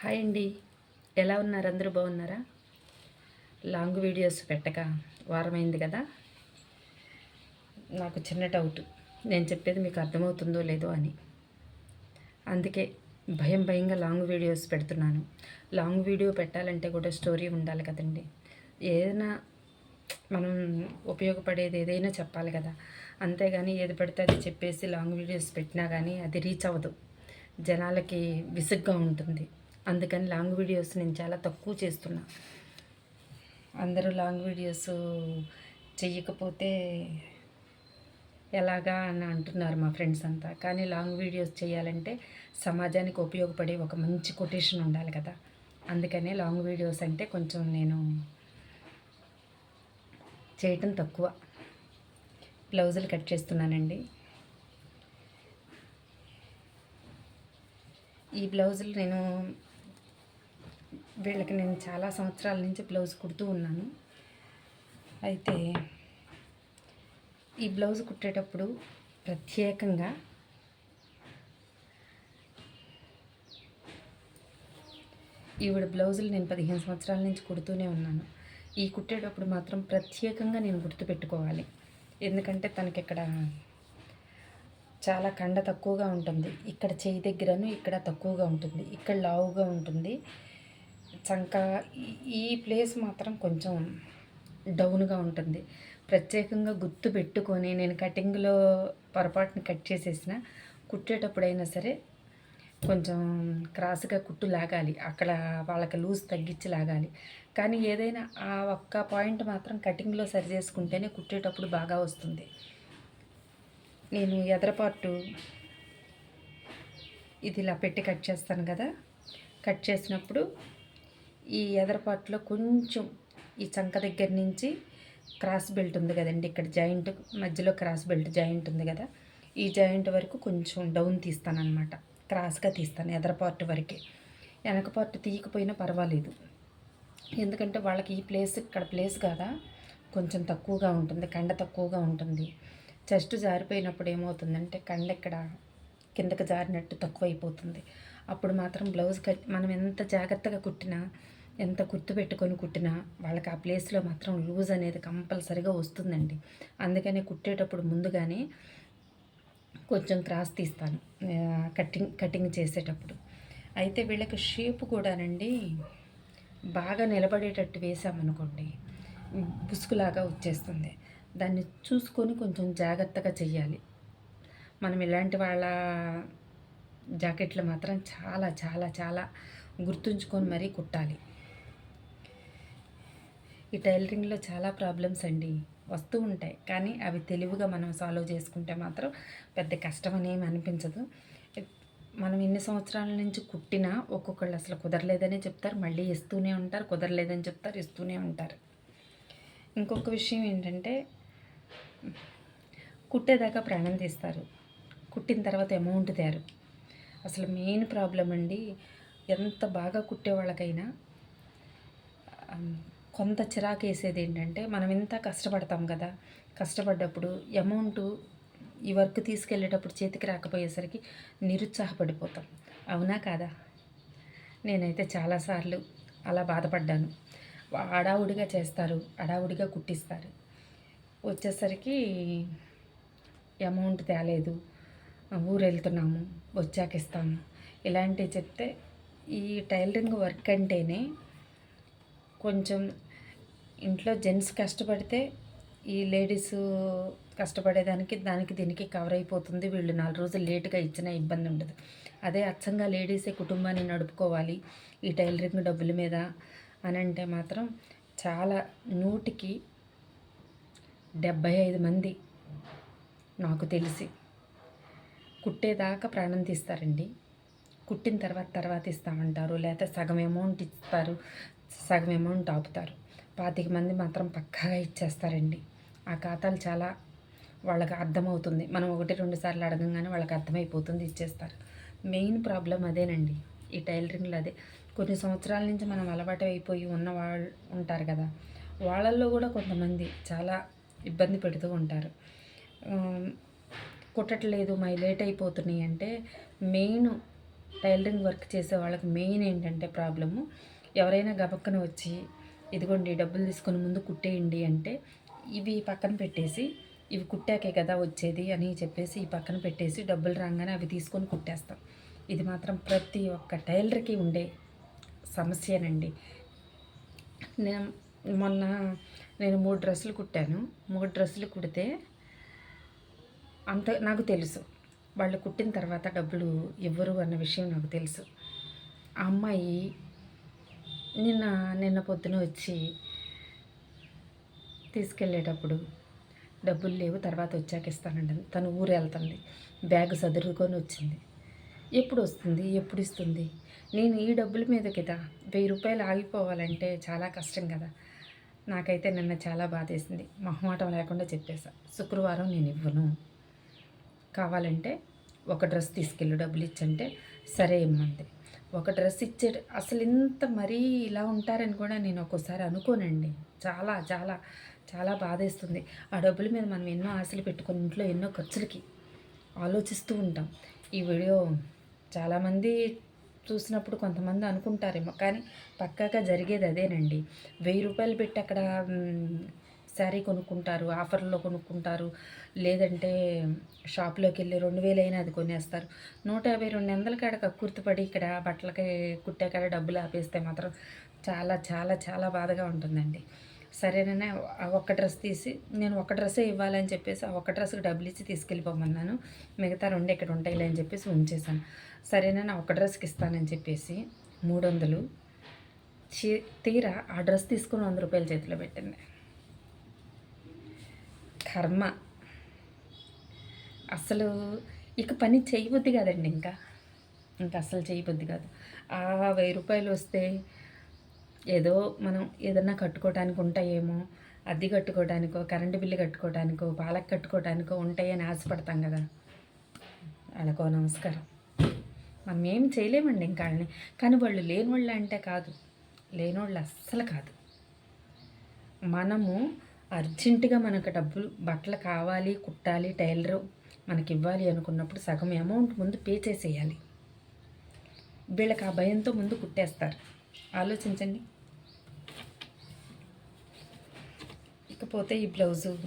Hi అండి. ఎలా ఉన్నారు? అందరూ బాగున్నారా? లాంగ్ వీడియోస్ పెట్టక వారమైంది కదా? నాకు చిన్న డౌట్ నేను చెప్పేది మీకు అర్థమవుతుందో లేదో అని. అందుకే భయం భయంగా లాంగ్ వీడియోస్ పెడుతున్నాను. లాంగ్ వీడియో పెట్టాలంటే కూడా స్టోరీ ఉండాలి కదండి. ఏదైనా మనం ఉపయోగపడేది ఏదైనా చెప్పాలి కదా. అంతేగాని ఏది పడితే అది చెప్పేసి లాంగ్ వీడియోస్ పెట్టినా కానీ అది రీచ్ అవ్వదు. జనాలకి విసుగ్గా ఉంటుంది. అందుకని లాంగ్ వీడియోస్ నేను చాలా తక్కువ చేస్తున్నా. అందరూ లాంగ్ వీడియోస్ చెయ్యకపోతే ఎలాగా అని అంటున్నారు మా ఫ్రెండ్స్ అంతా. కానీ లాంగ్ వీడియోస్ చేయాలంటే సమాజానికి ఉపయోగపడే ఒక మంచి కొటేషన్ ఉండాలి కదా. అందుకనే లాంగ్ వీడియోస్ అంటే కొంచెం నేను చేయటం తక్కువ. బ్లౌజులు కట్ చేస్తున్నానండి. ఈ బ్లౌజులు నేను వీళ్ళకి నేను చాలా సంవత్సరాల నుంచి బ్లౌజ్ కుడుతూ ఉన్నాను. అయితే ఈ బ్లౌజ్ కుట్టేటప్పుడు ప్రత్యేకంగా ఈవిడ బ్లౌజులు నేను పదిహేను సంవత్సరాల నుంచి కుడుతూనే ఉన్నాను. ఈ కుట్టేటప్పుడు మాత్రం ప్రత్యేకంగా నేను గుర్తుపెట్టుకోవాలి. ఎందుకంటే తనకి ఇక్కడ చాలా కండ తక్కువగా ఉంటుంది. ఇక్కడ చేయి దగ్గరను ఇక్కడ తక్కువగా ఉంటుంది. ఇక్కడ లావుగా ఉంటుంది. చంక ఈ ప్లేస్ మాత్రం కొంచెం డౌన్గా ఉంటుంది. ప్రత్యేకంగా గుర్తు పెట్టుకొని నేను కటింగ్లో పొరపాటుని కట్ చేసేసిన కుట్టేటప్పుడైనా సరే కొంచెం క్రాస్గా కుట్టు లాగాలి. అక్కడ వాళ్ళకి లూజ్ తగ్గించి లాగాలి. కానీ ఏదైనా ఆ ఒక్క పాయింట్ మాత్రం కటింగ్లో సరి చేసుకుంటేనే కుట్టేటప్పుడు బాగా వస్తుంది. నేను ఎదరపాటు ఇది ఇలా పెట్టి కట్ చేస్తాను కదా. కట్ చేసినప్పుడు ఈ ఎదరపాట్లో కొంచెం ఈ చంక దగ్గర నుంచి క్రాస్ బెల్ట్ ఉంది కదండి ఇక్కడ జాయింట్ మధ్యలో క్రాస్ బెల్ట్ జాయింట్ ఉంది కదా ఈ జాయింట్ వరకు కొంచెం డౌన్ తీస్తాను అనమాట క్రాస్గా తీస్తాను ఎదర పార్ట్ వరకే. వెనక పార్ట్ తీయకపోయినా పర్వాలేదు ఎందుకంటే వాళ్ళకి ఈ ప్లేస్ ఇక్కడ ప్లేస్ కదా కొంచెం తక్కువగా ఉంటుంది కండ తక్కువగా ఉంటుంది. చెస్ట్ జారిపోయినప్పుడు ఏమవుతుందంటే కండ ఇక్కడ కిందకి జారినట్టు తక్కువైపోతుంది. అప్పుడు మాత్రం బ్లౌజ్ కట్ మనం ఎంత జాగ్రత్తగా కుట్టినా ఎంత గుర్తు పెట్టుకొని కుట్టినా వాళ్ళకి ఆ ప్లేస్లో మాత్రం లూజ్ అనేది కంపల్సరిగా వస్తుందండి. అందుకనే కుట్టేటప్పుడు ముందుగానే కొంచెం క్రాస్ తీస్తాను. కటింగ్ కటింగ్ చేసేటప్పుడు. అయితే వీళ్ళకి షేప్ కూడానండి బాగా నిలబడేటట్టు వేసామనుకోండి బుసుకులాగా వచ్చేస్తుంది. దాన్ని చూసుకొని కొంచెం జాగ్రత్తగా చెయ్యాలి. మనం ఇలాంటి వాళ్ళ జాకెట్లు మాత్రం చాలా చాలా చాలా గుర్తుంచుకొని మరీ కుట్టాలి. ఈ టైలరింగ్లో చాలా ప్రాబ్లమ్స్ అండి. వస్తూ ఉంటాయి. కానీ అవి తెలివిగా మనం సాల్వ్ చేసుకుంటే మాత్రం పెద్ద కష్టం అనేమి అనిపించదు. మనం ఎన్ని సంవత్సరాల నుంచి కుట్టినా ఒక్కొక్కళ్ళు అసలు కుదరలేదనే చెప్తారు. మళ్ళీ ఇస్తూనే ఉంటారు. కుదరలేదని చెప్తారు. ఇస్తూనే ఉంటారు. ఇంకొక విషయం ఏంటంటే కుట్టేదాకా ప్రాణం తీస్తారు. కుట్టిన తర్వాత అమౌంట్ తేరు. అసలు మెయిన్ ప్రాబ్లం అండి ఎంత బాగా కుట్టే వాళ్ళకైనా కొంత చిరాకు వేసేది ఏంటంటే మనం ఇంత కష్టపడతాం కదా కష్టపడ్డప్పుడు అమౌంట్ ఈ వర్క్ తీసుకెళ్ళేటప్పుడు చేతికి రాకపోయేసరికి నిరుత్సాహపడిపోతాం. అవునా కాదా? నేనైతే చాలాసార్లు అలా బాధపడ్డాను. అడావుడిగా చేస్తారు అడావుడిగా కుట్టిస్తారు. వచ్చేసరికి అమౌంట్ తేలేదు ఊరు వెళ్తున్నాము వచ్చాక ఇస్తాము ఇలాంటివి చెప్తే ఈ టైలరింగ్ వర్క్ అంటేనే కొంచెం ఇంట్లో జెంట్స్ కష్టపడితే ఈ లేడీస్ కష్టపడేదానికి దానికి దీనికి కవర్ అయిపోతుంది. వీళ్ళు నాలుగు రోజులు లేటుగా ఇచ్చినా ఇబ్బంది ఉండదు. అదే అచ్చంగా లేడీసే కుటుంబాన్ని నడుపుకోవాలి. ఈ టైలరింగ్ డబ్బుల మీద అని అంటే మాత్రం చాలా నూటికి డెబ్భై ఐదు మంది నాకు తెలిసి కుట్టేదాకా ప్రాణం తీస్తారండి. కుట్టిన తర్వాత తర్వాత ఇస్తామంటారు. లేకపోతే సగం అమౌంట్ ఇస్తారు. సగం అమౌంట్ ఆపుతారు. పాతిక మంది మాత్రం పక్కాగా ఇచ్చేస్తారండి. ఆ ఖాతాలు చాలా వాళ్ళకి అర్థమవుతుంది. మనం ఒకటి రెండు సార్లు అడగంగానే వాళ్ళకి అర్థమైపోతుంది ఇచ్చేస్తారు. మెయిన్ ప్రాబ్లం అదేనండి. ఈ టైలరింగ్లో అదే. కొన్ని సంవత్సరాల నుంచి మనం అలవాటు అయిపోయి ఉన్న వాళ్ళు ఉంటారు కదా వాళ్ళల్లో కూడా కొంతమంది చాలా ఇబ్బంది పెడుతూ ఉంటారు. కుట్టట్లేదు మై లేట్ అయిపోతున్నాయి అంటే మెయిన్ టైలరింగ్ వర్క్ చేసే వాళ్ళకి మెయిన్ ఏంటంటే ప్రాబ్లము ఎవరైనా గబక్కన వచ్చి ఇదిగోండి డబ్బులు తీసుకొని ముందు కుట్టేయండి అంటే ఇవి పక్కన పెట్టేసి ఇవి కుట్టాకే కదా వచ్చేది అని చెప్పేసి ఈ పక్కన పెట్టేసి డబ్బులు రాగానే అవి తీసుకొని కుట్టేస్తాం. ఇది మాత్రం ప్రతి ఒక్క టైలర్కి ఉండే సమస్యనండి. నేను మొన్న నేను మూడు డ్రెస్సులు కుట్టాను. మూడు డ్రెస్సులు కుడితే అంత నాకు తెలుసు. వాళ్ళు కుట్టిన తర్వాత డబ్బులు ఇవ్వరు అన్న విషయం నాకు తెలుసు. ఆ అమ్మాయి నిన్న నిన్న పొద్దున వచ్చి తీసుకెళ్ళేటప్పుడు డబ్బులు లేవు తర్వాత వచ్చాక ఇస్తానండి తను ఊరు వెళ్తుంది. బ్యాగ్ సదురుకొని వచ్చింది. ఎప్పుడు వస్తుంది? ఎప్పుడు ఇస్తుంది? నేను ఈ డబ్బుల మీద కదా వెయ్యి రూపాయలు ఆగిపోవాలంటే చాలా కష్టం కదా. నాకైతే నిన్న చాలా బాధేసింది. మొహమాటం లేకుండా చెప్పేశా. శుక్రవారం నేను ఇవ్వను. కావాలంటే ఒక డ్రెస్ తీసుకెళ్ళి డబ్బులు ఇచ్చంటే సరే ఇమ్మంది ఒక డ్రెస్ ఇచ్చే అసలు ఇంత మరీ ఇలా ఉంటారని కూడా నేను ఒక్కోసారి అనుకోనండి. చాలా చాలా చాలా బాధేస్తుంది. ఆ డబ్బుల మీద మనం ఎన్నో ఆశలు పెట్టుకొని ఇంట్లో ఎన్నో ఖర్చులకి ఆలోచిస్తూ ఉంటాం. ఈ వీడియో చాలామంది చూసినప్పుడు కొంతమంది అనుకుంటారేమో కానీ పక్కాగా జరిగేది అదేనండి. వెయ్యి రూపాయలు పెట్టి అక్కడ శారీ కొనుక్కుంటారు ఆఫర్లో కొనుక్కుంటారు లేదంటే షాప్లోకి వెళ్ళి రెండు వేలైనా అది కొనేస్తారు. నూట యాభై రెండు వందల కాడ కక్కుర్తిపడి ఇక్కడ బట్టలకి కుట్టే కాడ డబ్బులు ఆపేస్తే మాత్రం చాలా చాలా చాలా బాధగా ఉంటుందండి. సరేననే ఒక్క డ్రెస్ తీసి నేను ఒక డ్రెస్సే ఇవ్వాలని చెప్పేసి ఆ ఒక్క డ్రెస్కి డబ్బులు ఇచ్చి తీసుకెళ్ళిపోమన్నాను. మిగతా రెండు ఇక్కడ ఉంటాయిలే అని చెప్పేసి ఉంచేశాను. సరేనని ఒక డ్రెస్కి ఇస్తానని చెప్పేసి మూడు వందలు చీ తీరా ఆ డ్రెస్ తీసుకుని వంద రూపాయలు చేతిలో పెట్టింది. కర్మ. అసలు ఇక పని చేయబుద్ది కాదండి ఇంకా. ఇంకా అసలు చేయబుద్ది కాదు. ఆ వెయ్యి రూపాయలు వస్తే ఏదో మనం ఏదన్నా కట్టుకోవటానికి ఉంటాయేమో అద్దె కట్టుకోవటానికో కరెంటు బిల్లు కట్టుకోవటానికో పాలకు కట్టుకోవటానికో ఉంటాయని ఆశపడతాం కదా. వాళ్ళకో నమస్కారం. మనం ఏం చేయలేమండి ఇంకా వాళ్ళని. కానీ వాళ్ళు లేని వాళ్ళు అంటే కాదు. లేనోళ్ళు అస్సలు కాదు. మనము అర్జెంటుగా మనకు డబ్బులు బట్టలు కావాలి కుట్టాలి టైలర్ మనకి ఇవ్వాలి అనుకున్నప్పుడు సగం అమౌంట్ ముందు పే చేసేయాలి. వీళ్ళకి ఆ భయంతో ముందు కుట్టేస్తారు. ఆలోచించండి. ఇకపోతే ఈ బ్లౌజు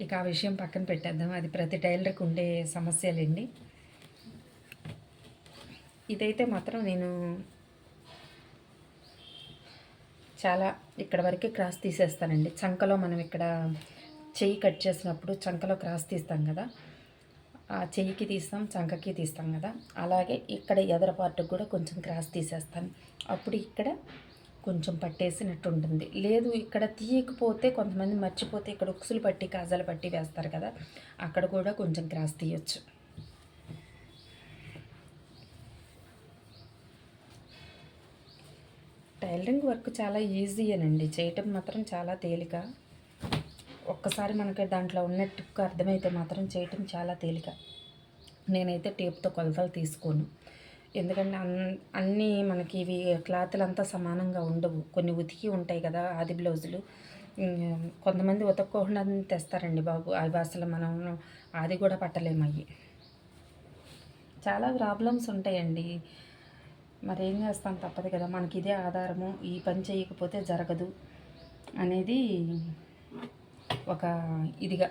ఇక ఆ విషయం పక్కన పెట్టేద్దాం. అది ప్రతి టైలర్కి ఉండే సమస్యలండి. ఇదైతే మాత్రం నేను చాలా ఇక్కడ వరకే క్రాస్ తీసేస్తానండి. చంకలో మనం ఇక్కడ చెయ్యి కట్ చేసినప్పుడు చంకలో క్రాస్ తీస్తాం కదా. ఆ చెయ్యికి తీస్తాం చంకకి తీస్తాం కదా. అలాగే ఇక్కడ ఎదర పార్ట్కి కూడా కొంచెం క్రాస్ తీసేస్తాను. అప్పుడు ఇక్కడ కొంచెం పట్టేసినట్టు ఉంటుంది. లేదు ఇక్కడ తీయకపోతే కొంతమంది మర్చిపోతే ఇక్కడ ఉక్సులు పట్టి కాజాలు పట్టి వేస్తారు కదా. అక్కడ కూడా కొంచెం క్రాస్ తీయొచ్చు. టైలరింగ్ వర్క్ చాలా ఈజీ అనండి. చేయటం మాత్రం చాలా తేలిక. ఒక్కసారి మనకి దాంట్లో ఉన్న ఉన్నట్టు అర్థమైతే మాత్రం చేయటం చాలా తేలిక. నేనైతే టేప్తో కొలతలు తీసుకోను. ఎందుకంటే అన్ అన్నీ మనకి ఇవి క్లాతులు అంతా సమానంగా ఉండవు. కొన్ని ఉతికి ఉంటాయి కదా ఆది బ్లౌజులు. కొంతమంది ఉతక్కోకుండా తెస్తారండి బాబు. అవి అసలు మనం అది కూడా పట్టలేము అవి చాలా ప్రాబ్లమ్స్ ఉంటాయండి. మరి ఏం చేస్తాం తప్పదు కదా. మనకి ఇదే ఆధారము. ఈ పని చేయకపోతే జరగదు అనేది ఒక ఇదిగా.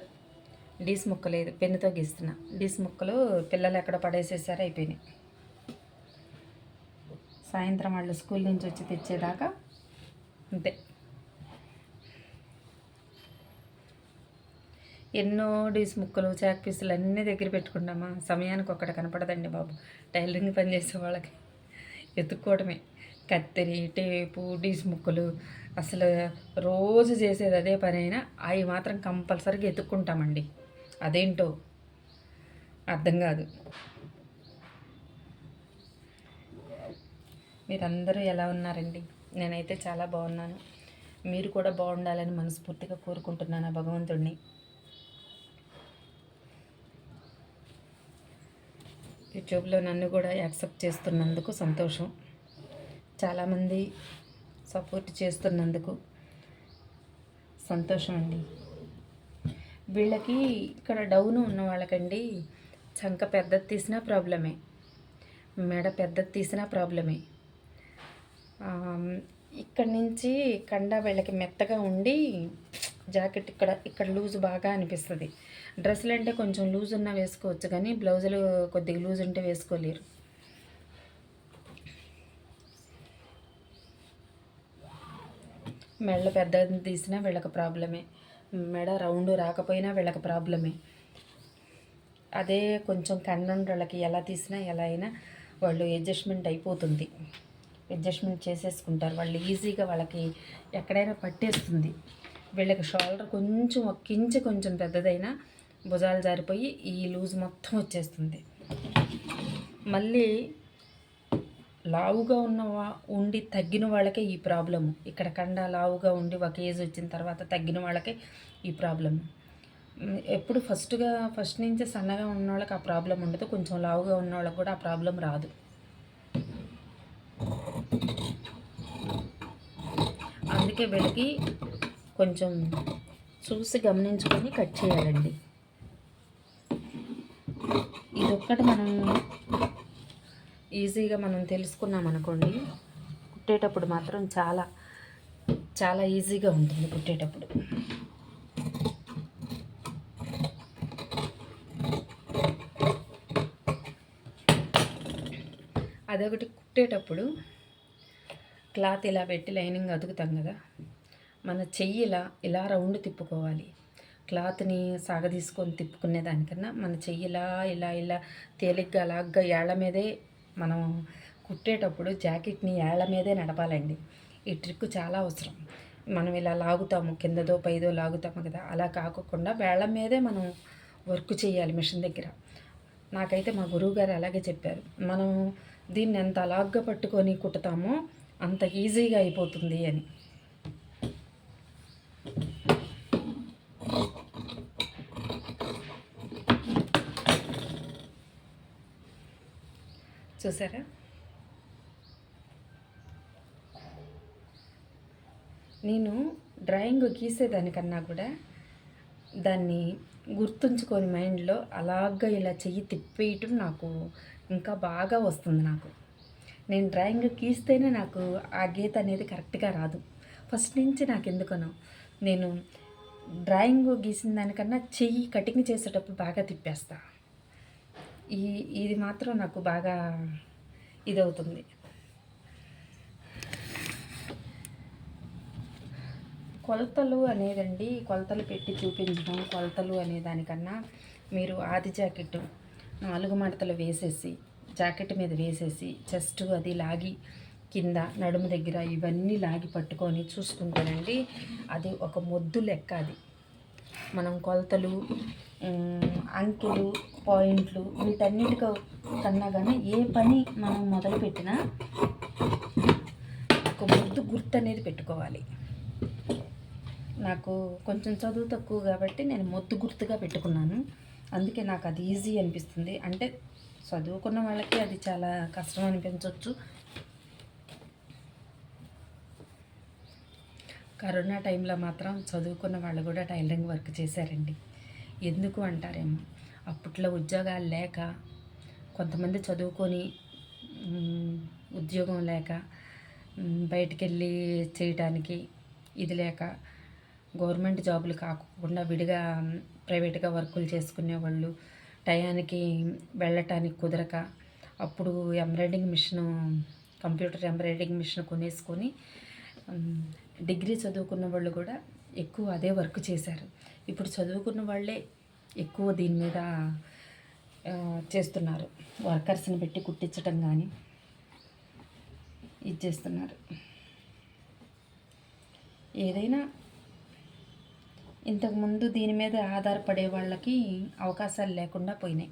డీస్ ముక్క లేదు పెన్నుతో గీస్తున్నా. డీస్ ముక్కలు పిల్లలు ఎక్కడ పడేసేసారు అయిపోయినాయి. సాయంత్రం వాళ్ళు స్కూల్ నుంచి వచ్చి తెచ్చేదాకా అంతే. ఎన్నో డీస్ ముక్కలు చాక్ పీసులు అన్నీ దగ్గర పెట్టుకున్నామా సమయానికి ఒక్కడ కనపడదండి బాబు. టైలరింగ్ పని చేసే వాళ్ళకి. ఎత్తుక్కోవడమే కత్తిరి టేపు డీస్ ముక్కలు అసలు రోజు చేసేది అదే పని అయినా అవి మాత్రం కంపల్సరీగా ఎత్తుక్కుంటామండి. అదేంటో అర్థం కాదు. మీరందరూ ఎలా ఉన్నారండి? నేనైతే చాలా బాగున్నాను. మీరు కూడా బాగుండాలని మనస్ఫూర్తిగా కోరుకుంటున్నాను భగవంతుడిని యూట్యూబ్లో నన్ను కూడా యాక్సెప్ట్ చేస్తున్నందుకు సంతోషం. చాలామంది సపోర్ట్ చేస్తున్నందుకు సంతోషం అండి. వీళ్ళకి ఇక్కడ డౌన్ ఉన్న వాళ్ళకండి చంక పెద్దది తీసినా ప్రాబ్లమే మెడ పెద్దది తీసినా ప్రాబ్లమే. ఇక్కడ నుంచి కండ వీళ్ళకి మెత్తగా ఉండి జాకెట్ ఇక్కడ ఇక్కడ లూజ్ బాగా అనిపిస్తుంది. డ్రెస్సులు అంటే కొంచెం లూజ్ ఉన్నా వేసుకోవచ్చు కానీ బ్లౌజులు కొద్దిగా లూజ్ ఉంటే వేసుకోలేరు. మెడ పెద్దది తీసినా వీళ్ళకి ప్రాబ్లమే. మెడ రౌండ్ రాకపోయినా వీళ్ళకి ప్రాబ్లమే. అదే కొంచెం కన్నుండి వాళ్ళకి ఎలా తీసినా ఎలా అయినా వాళ్ళు అడ్జస్ట్మెంట్ అయిపోతుంది. అడ్జస్ట్మెంట్ చేసేసుకుంటారు. వాళ్ళు ఈజీగా వాళ్ళకి ఎక్కడైనా పట్టేస్తుంది. వీళ్ళకి షోల్డర్ కొంచెం ఒక్కించి కొంచెం పెద్దదైనా భుజాలు జారిపోయి ఈ లూజ్ మొత్తం వచ్చేస్తుంది. మళ్ళీ లావుగా ఉన్న ఉండి తగ్గిన వాళ్ళకే ఈ ప్రాబ్లము. ఇక్కడ కండ లావుగా ఉండి ఒక ఏజ్ వచ్చిన తర్వాత తగ్గిన వాళ్ళకే ఈ ప్రాబ్లము. ఎప్పుడు ఫస్ట్గా ఫస్ట్ నుంచి సన్నగా ఉన్న వాళ్ళకి ఆ ప్రాబ్లం ఉండదు. కొంచెం లావుగా ఉన్న వాళ్ళకి కూడా ఆ ప్రాబ్లం రాదు. అందుకే వీళ్ళకి కొంచెం చూసి గమనించుకొని కట్ చేయాలండి. ఇదొక్కటి మనం ఈజీగా మనం తెలుసుకున్నాం అనుకోండి కుట్టేటప్పుడు మాత్రం చాలా చాలా ఈజీగా ఉంటుంది కుట్టేటప్పుడు. అదొకటి కుట్టేటప్పుడు క్లాత్ ఇలా పెట్టి లైనింగ్ అతుకుతాం కదా. మన చెయ్యి ఇలా ఇలా రౌండ్ తిప్పుకోవాలి. క్లాత్ని సాగదీసుకొని తిప్పుకునే దానికన్నా మన చెయ్యి ఇలా ఇలా ఇలా తేలిగ్గా అలాగ్గా ఏళ్ళ మీదే మనం కుట్టేటప్పుడు జాకెట్ని ఏళ్ళ మీదే నడపాలండి. ఈ ట్రిక్ చాలా అవసరం. మనం ఇలా లాగుతాము కిందదో పైదో లాగుతాము కదా అలా కాకుండా వేళ్ళ మీదే మనం వర్క్ చేయాలి మిషన్ దగ్గర. నాకైతే మా గురువు గారు అలాగే చెప్పారు. మనం దీన్ని ఎంత అలాగ్గా పట్టుకొని కుట్టుతామో అంత ఈజీగా అయిపోతుంది అని. చూసారా? నేను డ్రాయింగ్ గీసేదానికన్నా కూడా దాన్ని గుర్తుంచుకొని మైండ్లో అలాగా ఇలా చెయ్యి తిప్పేయటం నాకు ఇంకా బాగా వస్తుంది నాకు. నేను డ్రాయింగ్ గీస్తేనే నాకు ఆ గీత అనేది కరెక్ట్గా రాదు. ఫస్ట్ నుంచి నాకు ఎందుకనో నేను డ్రాయింగ్ గీసిన దానికన్నా చెయ్యి కటింగ్ చేసేటప్పుడు బాగా తిప్పేస్తాను ఈ ఇది మాత్రం నాకు బాగా ఇదవుతుంది. కొలతలు అనేదండి కొలతలు పెట్టి చూపించడం కొలతలు అనే దానికన్నా మీరు ఆది జాకెట్ నాలుగు మడతలు వేసేసి జాకెట్ మీద వేసేసి చెస్ట్ అది లాగి కింద నడుము దగ్గర ఇవన్నీ లాగి పట్టుకొని చూసుకుంటానండి అది ఒక మొద్దు లెక్క అది. మనం కొలతలు అంకెలు పాయింట్లు వీటన్నిటికో కన్నా కానీ ఏ పని మనం మొదలుపెట్టినా ఒక ముద్దు గుర్తు అనేది పెట్టుకోవాలి. నాకు కొంచెం చదువు తక్కువ కాబట్టి నేను మొద్దు గుర్తుగా పెట్టుకున్నాను. అందుకే నాకు అది ఈజీ అనిపిస్తుంది. అంటే చదువుకున్న వాళ్ళకి అది చాలా కష్టం అనిపించవచ్చు కరోనా టైంలో మాత్రం చదువుకున్న వాళ్ళు కూడా టైలరింగ్ వర్క్ చేశారండి. ఎందుకు అంటారేమో. అప్పట్లో ఉద్యోగాలు లేక కొంతమంది చదువుకొని ఉద్యోగం లేక మ్, బయటికి వెళ్ళి చేయటానికి ఇది లేక గవర్నమెంట్ జాబులు కాకుండా విడిగా ప్రైవేట్గా వర్కులు చేసుకునే వాళ్ళు టయానికి వెళ్ళటానికి కుదరక అప్పుడు embroidering machine computer embroidering machine కొనేసుకొని degree చదువుకున్న వాళ్ళు కూడా ఎక్కువ అదే వర్క్ చేశారు. ఇప్పుడు చదువుకున్న వాళ్ళే ఎక్కువ దీని మీద చేస్తున్నారు. వర్కర్స్ని పెట్టి కుట్టించటం కానీ ఇది చేస్తున్నారు. ఏదైనా ఇంతకుముందు దీని మీద ఆధారపడే వాళ్ళకి అవకాశాలు లేకుండా పోయినాయి.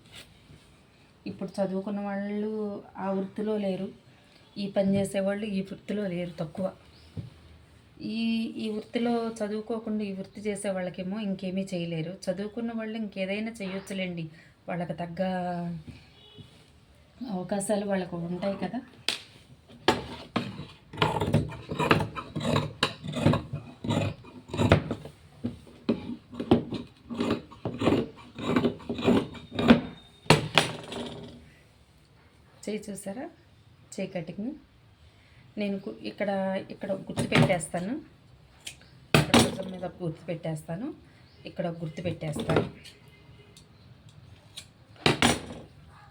ఇప్పుడు చదువుకున్న వాళ్ళు ఆ వృత్తిలో లేరు. ఈ పని చేసేవాళ్ళు ఈ వృత్తిలో లేరు తక్కువ. ఈ ఈ వృత్తిలో చదువుకోకుండా ఈ వృత్తి చేసే వాళ్ళకేమో ఇంకేమీ చేయలేరు. చదువుకున్న వాళ్ళు ఇంకేదైనా చేయొచ్చులేండి. వాళ్ళకి తగ్గ అవకాశాలు వాళ్ళకు ఉంటాయి కదా. చేయి చూసారా? చేయి కటింగ్ నేను కు- ఇక్కడ ఇక్కడ గుర్తు పెట్టేస్తాను. ఇక్కడ భుజం మీద గుర్తు పెట్టేస్తాను. ఇక్కడ గుర్తు పెట్టేస్తాను.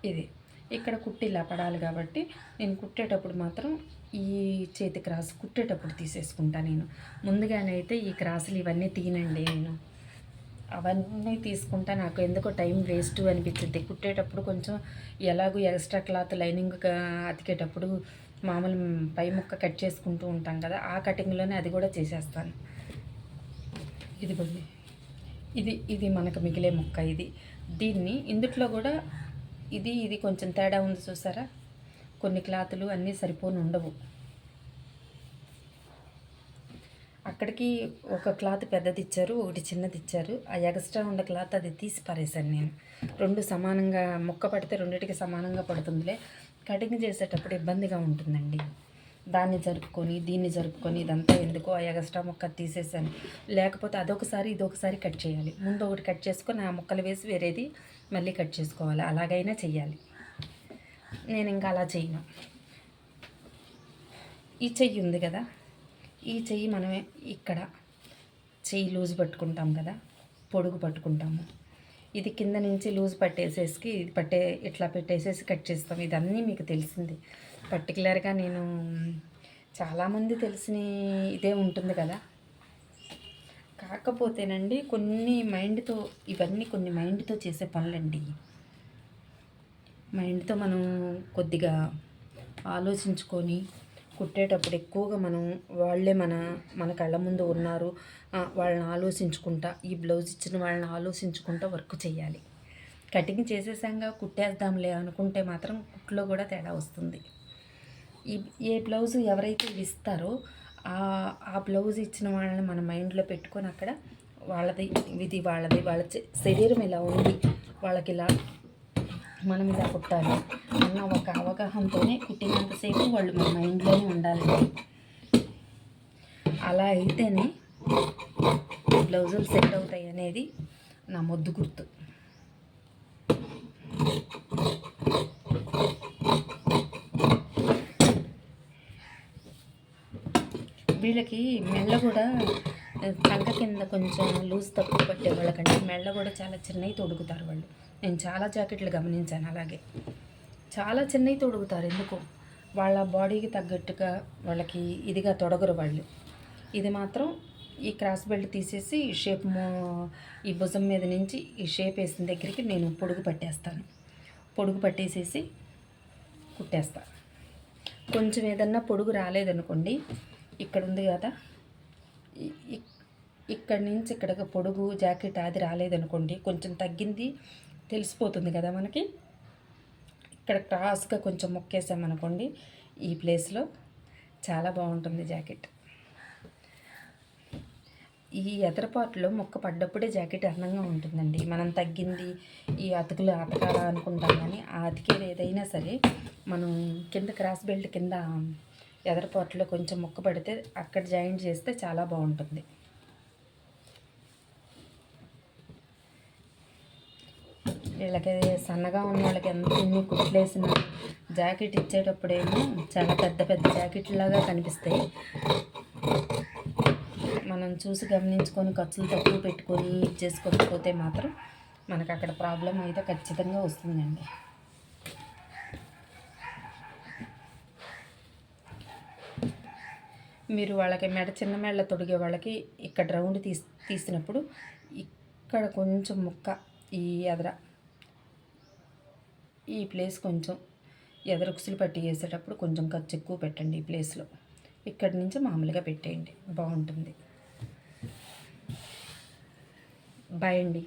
ఇది. ఇక్కడ కుట్టి ఇలా పడాలి కాబట్టి నేను కుట్టేటప్పుడు మాత్రం ఈ చేతి క్రాస్ కుట్టేటప్పుడు తీసేసుకుంటా నేను. ముందుగానే అయితే ఈ క్రాసులు ఇవన్నీ తీనండి నేను. అవన్నీ తీసుకుంటా నాకు ఎందుకో టైం వేస్ట్ అనిపించింది కుట్టేటప్పుడు కొంచెం ఎలాగో ఎక్స్ట్రా క్లాత్ లైనింగ్ అతికేటప్పుడు మామూలు పై ముక్క కట్ చేసుకుంటూ ఉంటాం కదా ఆ కటింగ్లోనే అది కూడా చేసేస్తాను. ఇదిగోండి ఇది ఇది మనకు మిగిలే ముక్క ఇది. దీన్ని ఇందుట్లో కూడా ఇది ఇది కొంచెం తేడా ఉంది చూసారా? కొన్ని క్లాతులు అన్నీ సరిపోని ఉండవు. అక్కడికి ఒక క్లాత్ పెద్దది ఇచ్చారు ఒకటి చిన్నది ఇచ్చారు. ఆ ఎక్స్ట్రా ఉన్న క్లాత్ అది తీసి పారేశాను నేను. రెండు సమానంగా ముక్క పడితే రెండింటికి సమానంగా పడుతుందిలే. కటింగ్ చేసేటప్పుడు ఇబ్బందిగా ఉంటుందండి. దాన్ని జరుపుకొని దీన్ని జరుపుకొని ఇదంతా ఎందుకో ఆ ఎగస్ట్రా ముక్క తీసేసాను. లేకపోతే అదొకసారి ఇదొకసారి కట్ చేయాలి. ముందు ఒకటి కట్ చేసుకొని ఆ ముక్కలు వేసి వేరేది మళ్ళీ కట్ చేసుకోవాలి. అలాగైనా చెయ్యాలి. నేను ఇంకా అలా చేయను ఈ చెయ్యి ఉంది కదా? ఈ చెయ్యి మనమే ఇక్కడ చెయ్యి లూజ్ పట్టుకుంటాం కదా? పొడుగు పట్టుకుంటాము. ఇది కింద నుంచి లూజ్ పట్టేసేసి ఇది పట్టే ఇట్లా పెట్టేసేసి కట్ చేస్తాం. ఇదన్నీ మీకు తెలిసింది. పర్టికులర్గా నేను చాలామంది తెలిసిన ఇదే ఉంటుంది కదా. కాకపోతేనండి కొన్ని మైండ్తో ఇవన్నీ కొన్ని మైండ్తో చేసే పనులండి. మైండ్తో మనం కొద్దిగా ఆలోచించుకొని కుట్టేటప్పుడు ఎక్కువగా మనం వాళ్ళే మన మన కళ్ళ ముందు ఉన్నారు. వాళ్ళని ఆలోచించుకుంటా ఈ బ్లౌజ్ ఇచ్చిన వాళ్ళని ఆలోచించుకుంటా వర్క్ చేయాలి కటింగ్ చేసేసాక కుట్టేద్దాంలే అనుకుంటే మాత్రం కుట్లో కూడా తేడా వస్తుంది. ఈ ఏ బ్లౌజ్ ఎవరైతే ఇస్తారో ఆ ఆ బ్లౌజ్ ఇచ్చిన వాళ్ళని మన మైండ్లో పెట్టుకొని అక్కడ వాళ్ళది ఇది వాళ్ళది వాళ్ళ శరీరం ఇలా ఉంది వాళ్ళకి ఇలా మనం ఇలా కుట్టాలి అన్న ఒక అవగాహనతోనే కుట్టినంతసేపు వాళ్ళు మన మైండ్లోనే ఉండాలండి. అలా అయితేనే బ్లౌజులు సెట్ అవుతాయి అనేది నా మొద్దు గుర్తు. వీళ్ళకి మెల్ల కూడా చంక కింద కొంచెం లూజ్ తక్కువ పట్టే వాళ్ళకంటే మెల్ల కూడా చాలా చిన్నవి తొడుగుతారు వాళ్ళు. నేను చాలా జాకెట్లు గమనించాను అలాగే. చాలా చిన్నవి తొడుగుతారు ఎందుకు? వాళ్ళ బాడీకి తగ్గట్టుగా వాళ్ళకి ఇదిగా తొడగరు వాళ్ళు. ఇది మాత్రం ఈ క్రాస్ బెల్ట్ తీసేసి ఈ షేప్ ఈ భుజం మీద నుంచి ఈ షేప్ వేసిన దగ్గరికి నేను పొడుగు పట్టేస్తాను. పొడుగు పట్టేసేసి కుట్టేస్తాను కొంచెం ఏదన్నా పొడుగు రాలేదనుకోండి ఇక్కడ ఉంది కదా ఇక్కడ నుంచి ఇక్కడికి పొడుగు జాకెట్ అది రాలేదనుకోండి కొంచెం తగ్గింది తెలిసిపోతుంది కదా మనకి. ఇక్కడ క్రాస్గా కొంచెం మొక్కేసామనుకోండి ఈ ప్లేస్లో చాలా బాగుంటుంది జాకెట్. ఈ ఎదరపాటులో మొక్క పడ్డప్పుడే జాకెట్ అందంగా ఉంటుందండి. మనం తగ్గింది ఈ అతుకులు అతకాలా అనుకుంటాం కానీ ఆ అతికేది ఏదైనా సరే మనం కింద క్రాస్ బెల్ట్ కింద ఎదరపాటులో కొంచెం మొక్క పడితే అక్కడ జాయింట్ చేస్తే చాలా బాగుంటుంది. వీళ్ళకి సన్నగా ఉన్న వాళ్ళకి ఎంత ఎన్ని కుట్లేసిన జాకెట్ ఇచ్చేటప్పుడేమో చాలా పెద్ద పెద్ద జాకెట్ లాగా కనిపిస్తాయి. మనం చూసి గమనించుకొని ఖర్చులు తక్కువ పెట్టుకొని ఇచ్చేసుకోకపోతే మాత్రం మనకు అక్కడ ప్రాబ్లం అయితే ఖచ్చితంగా వస్తుందండి. మీరు వాళ్ళకి మెడ చిన్న మెళ్ళ తొడిగే వాళ్ళకి ఇక్కడ రౌండ్ తీసి తీసినప్పుడు ఇక్కడ కొంచెం ముక్క ఈ ఎదర ఈ ప్లేస్ కొంచెం ఎదరుకుసులు పట్టి వేసేటప్పుడు కొంచెం ఖర్చు ఎక్కువ పెట్టండి ఈ ప్లేస్లో. ఇక్కడి నుంచి మామూలుగా పెట్టేయండి. బాగుంటుంది. బాయ్ అండి.